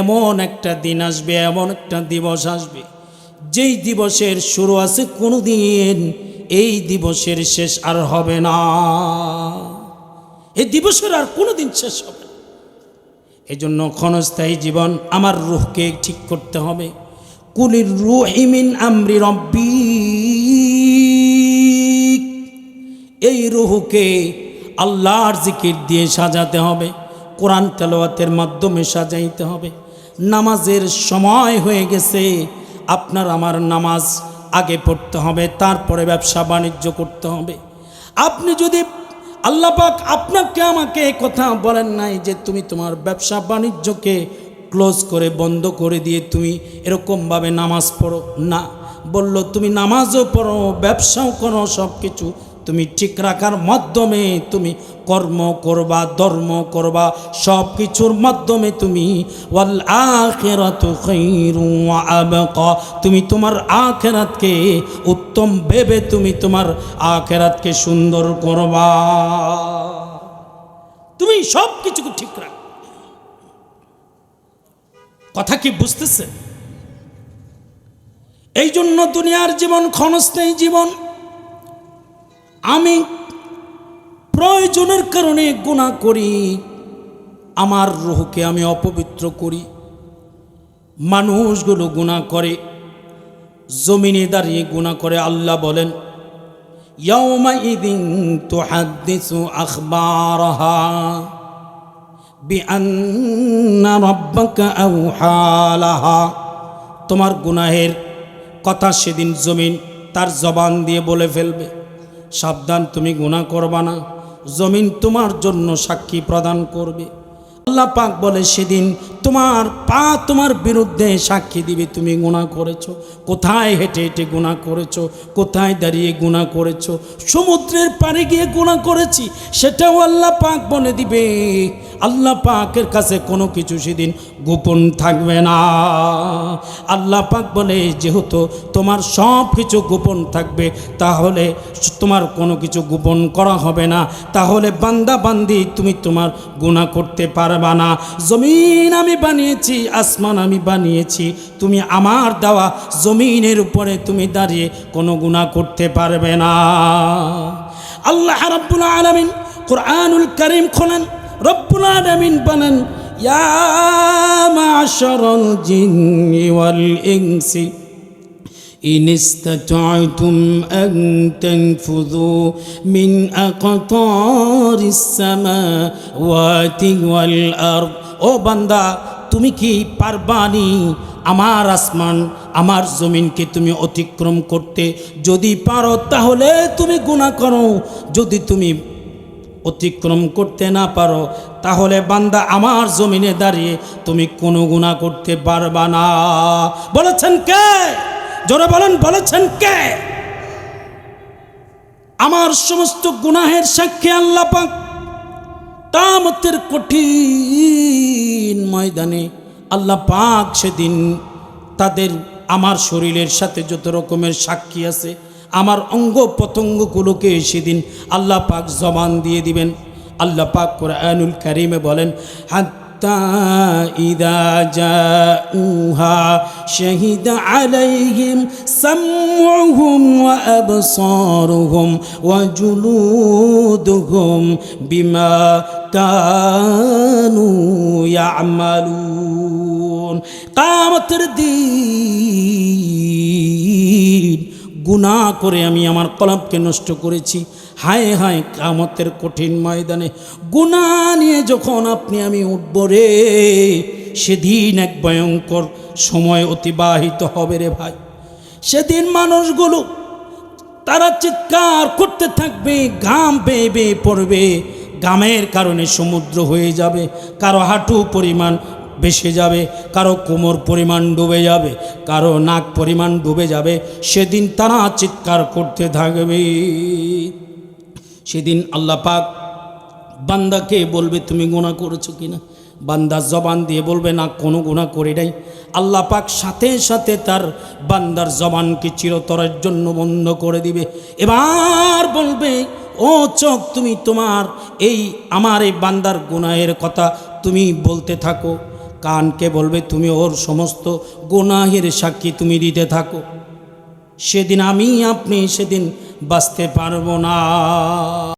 এমন একটা দিন আসবে, এমন একটা দিবস আসবে। যেই দিবসের শুরু আছে কোনো দিন এই দিবসের শেষ আর হবে না। এই দিবসের আর কোনো দিন শেষ হবে না। এই জন্য ক্ষণস্থায়ী জীবন আমার রুহকে ঠিক করতে হবে। কুলির রুহিমিন আমরি রব্বি এই রুহুকে আল্লাহর জিকির দিয়ে সাজাতে হবে, কোরআন তেলাওয়াতের মাধ্যমে সাজাইতে হবে। নামাজের সময় হয়ে গেছে। আপনার আমার নামাজ আগে পড়তে হবে, তারপরে ব্যবসা বাণিজ্য করতে হবে। আপনি যদি আল্লাহ পাক আপনাকে আমাকে কথা বলেন নাই যে তুমি তোমার ব্যবসা বাণিজ্যকে ক্লোজ করে বন্ধ করে দিয়ে তুমি এরকমভাবে নামাজ পড়ো, না। বলল, তুমি নামাজও পড়ো, ব্যবসাও করো সব কিছু তুমি ঠিক রাখার মাধ্যমে তুমি কর্ম করবা, ধর্ম করবা সব কিছুর মাধ্যমে তুমি ওয়াল আখিরাতু তুমি তোমার আখিরাতকে উত্তম ভেবে তুমি তোমার আখিরাতকে সুন্দর করবা। তুমি সব কিছুকে ঠিক রাখ। কথা কি বুঝতেছে? এই জন্য দুনিয়ার জীবন ক্ষণস্থায়ী জীবন আমি প্রয়োজনের কারণে গুণা করি, আমার রুহকে আমি অপবিত্র করি। মানুষগুলো গুণা করে, জমিনে দাঁড়িয়ে গুণা করে, আল্লাহ বলেন তোমার গুনাহের কথা সেদিন জমিন তার জবান দিয়ে বলে ফেলবে। সাবধান, তুমি গুণা করবা না। জমিন তোমার জন্য সাক্ষী প্রদান করবে। আল্লাহ পাক বলে, সেদিন তোমার পা তোমার বিরুদ্ধে সাক্ষী দিবে, তুমি গুণা করেছ। কোথায় হেঁটে হেঁটে গুণা করেছ? কোথায় দাঁড়িয়ে গুণা করেছ? সমুদ্রের পাড়ে গিয়ে গুণা করেছি? সেটাও আল্লাহ পাক বলে দিবে। আল্লাহ পাকের কাছে কোনো কিছু সেদিন গোপন থাকবে না। আল্লাহ পাক বলে, যেহেতু তোমার সব কিছু গোপন থাকবে, তাহলে তোমার কোনো কিছু গোপন করা হবে না। তাহলে বান্দা বান্দি, তুমি তোমার গুণা করতে পারবা না। জমিন আমি বানিয়েছি, আসমান আমি বানিয়েছি, তুমি আমার দেওয়া জমিনের উপরে তুমি দাঁড়িয়ে কোনো গুণা করতে পারবে না। আল্লাহ রাব্বুল আলামিন কোরআনুল করিম খোলেন রব্বুল আলামিন বলেন ইয়া মাশারাল জিন্নি ওয়াল ইনসি إن استطعتم أن تنفذوا من أقطار السماوات والأرض ও বান্দা তুমি কি পারবানি আমার আসমান আমার জমিনকে তুমি অতিক্রম করতে যদি পারো তাহলে তুমি গুণা করো যদি তুমি অতিক্রম করতে না পারো, তাহলে বান্দা আমার জমিনে দাঁড়িয়ে তুমি কোনো গুণা করতে পারবা না। বলেছেন কে? জোরে বলেন, বলেছেন কে? আমার সমস্ত গুনাহের সাক্ষী আল্লাহ পাক তামতের কঠিন ময়দানে আল্লাহ পাক সেদিন তাদের আমার শরীরের সাথে যত রকমের সাক্ষী আছে আমার অঙ্গ প্রত্যঙ্গগুলোকে সেদিন আল্লাহ পাক জবান দিয়ে দিবেন। আল্লাহ পাক কোরআনুল কারিমে বলেন কামতের দিন গুণা করে আমি আমার কলবকে নষ্ট করেছি। হায় হায় কামতের কঠিন ময়দানে। গুণা নিয়ে যখন আপনি আমি উঠব রে, সেদিন এক ভয়ঙ্কর সময় অতিবাহিত হবে রে ভাই। সেদিন মানুষগুলো তারা চিৎকার করতে থাকবে, ঘাম বেয়ে বেয়ে পড়বে, ঘামের কারণে সমুদ্র হয়ে যাবে, কারও হাঁটু পরিমাণ ভেসে যাবে, কারও কোমর পরিমাণ ডুবে যাবে, কারও নাক পরিমাণ ডুবে যাবে, সেদিন তারা চিৎকার করতে থাকবে। সেদিন আল্লাহ পাক বান্দাকে বলবে, তুমি গুণা করেছ কিনা? বান্দা জবান দিয়ে বলবে, না, কোনো গুণা করি নাই। আল্লাহ পাক সাথে সাথে তার বান্দার জবানকে চিরতরের জন্য বন্ধ করে দিবে। এবার বলবে, ও চোখ, তুমি তোমার এই, আমার এই বান্দার গুনাহের কথা তুমি বলতে থাকো। কানকে বলবে, তুমি ওর সমস্ত গুনাহের সাক্ষী তুমি দিতে থাকো। সেদিন আমি আপনি সেদিন বাঁচতে পারব না।